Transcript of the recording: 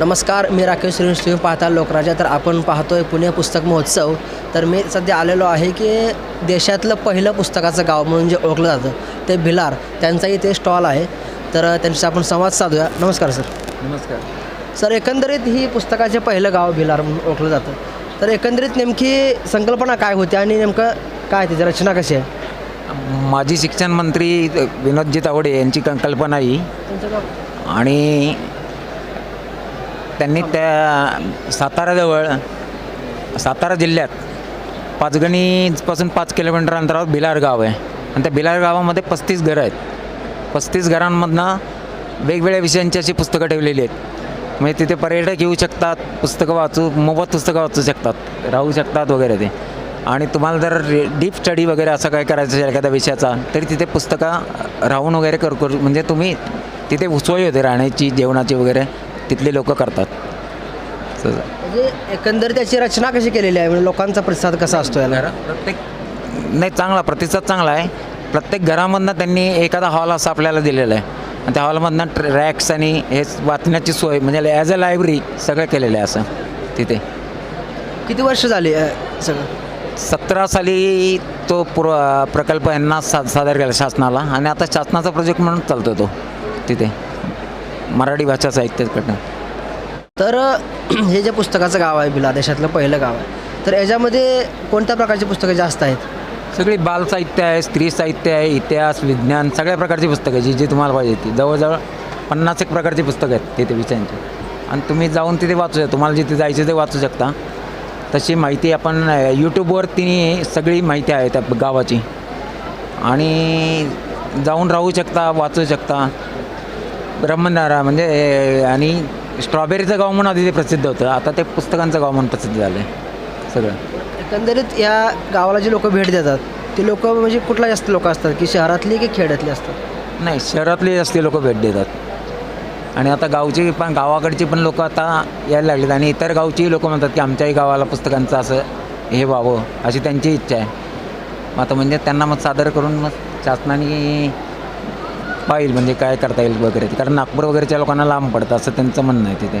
नमस्कार मी राकेश सुरेश तुम्ही पाहता लोकराजा तर आपण पाहतोय पुणे पुस्तक महोत्सव. तर मी सध्या आलेलो आहे की देशातलं पहिलं पुस्तकाचं गाव म्हणून जे ओळखलं जातं ते भिलार. त्यांचा इथे स्टॉल आहे. तर त्यांच्याशी आपण संवाद साधूया. नमस्कार सर. नमस्कार. सर एकंदरीत ही पुस्तकाचे पहिलं गाव भिलार म्हणून ओळखलं जातं. तर एकंदरीत नेमकी संकल्पना काय होती आणि नेमकं काय त्याची रचना कशी आहे? माजी शिक्षण मंत्री विनोदजी तावडे यांची कल्पना ही. आणि त्यांनी त्या साताराजवळ सातारा जिल्ह्यात पाचगणीपासून पाच किलोमीटर अंतरावर भिलार गाव आहे. आणि त्या भिलार गावामध्ये पस्तीस घरं आहेत. पस्तीस घरांमधनं वेगवेगळ्या विषयांची अशी पुस्तकं ठेवलेली आहेत. म्हणजे तिथे पर्यटक येऊ शकतात पुस्तकं वाचू मोफत पुस्तकं वाचू शकतात राहू शकतात वगैरे ते. आणि तुम्हाला जर डीप स्टडी वगैरे असं काय करायचं असेल एखाद्या विषयाचा तरी तिथे पुस्तकं राहून वगैरे करू करू म्हणजे तुम्ही तिथे सोय होते राहण्याची जेवणाची वगैरे. तिथले लोक करतात. म्हणजे एकंदरीत त्याची रचना कशी केलेली आहे? म्हणजे लोकांचा प्रतिसाद कसा असतो याला? प्रत्येक नाही चांगला प्रतिसाद चांगला आहे. प्रत्येक घरामधनं त्यांनी एखादा हॉल असा आपल्याला दिलेला आहे. आणि त्या हॉलमधनं रॅक्स आणि हे वाचण्याची सोय म्हणजे ॲज अ लायब्ररी सगळं केलेलं आहे असं तिथे. किती वर्ष झाली अ, सगळं? सतरा साली तो पूर्व प्रकल्प यांना सा सादर केला शासनाला. आणि आता शासनाचा प्रोजेक्ट म्हणून चालतो तो तिथे. मराठी भाषा साहित्याकडनं तर हे जे पुस्तकाचं गाव आहे बिला देशातलं पहिलं गाव आहे. तर याच्यामध्ये कोणत्या प्रकारची पुस्तकं जास्त आहेत? सगळी बाल साहित्य आहे स्त्री साहित्य आहे इतिहास विज्ञान सगळ्या प्रकारची पुस्तकं जी जी तुम्हाला पाहिजे ती. जवळजवळ पन्नास एक प्रकारची पुस्तकं आहेत तिथे विषयांची. आणि तुम्ही जाऊन तिथे वाचू शकता. तुम्हाला जिथे जायचं ते वाचू शकता. तशी माहिती आपण यूट्यूबवरती सगळी माहिती आहे त्या गावाची. आणि जाऊन राहू शकता वाचू शकता. ब्रह्मनारा म्हणजे आणि स्ट्रॉबेरीचं गाव म्हणून आधी ते प्रसिद्ध होतं. आता ते पुस्तकांचं गाव म्हणून प्रसिद्ध झालं आहे सगळं. एकंदरीत या गावाला जी लोक भेट देतात ती लोक म्हणजे कुठला जास्त लोक असतात? की शहरातली की खेड्यातली असतात? नाही शहरातले जास्ती लोक भेट देतात. आणि आता गावची पण गावाकडची पण लोक आता यायला लागलीत. आणि इतर गावची लोक म्हणतात की आमच्याही गावाला पुस्तकांचं असं हे व्हावं अशी त्यांची इच्छा आहे. मग आता म्हणजे त्यांना मग सादर करून मग शासनाने पाहिजे म्हणजे काय करता येईल वगैरे ते. कारण नागपूर वगैरेच्या लोकांना लांब पडतं असं त्यांचं म्हणणं आहे तिथे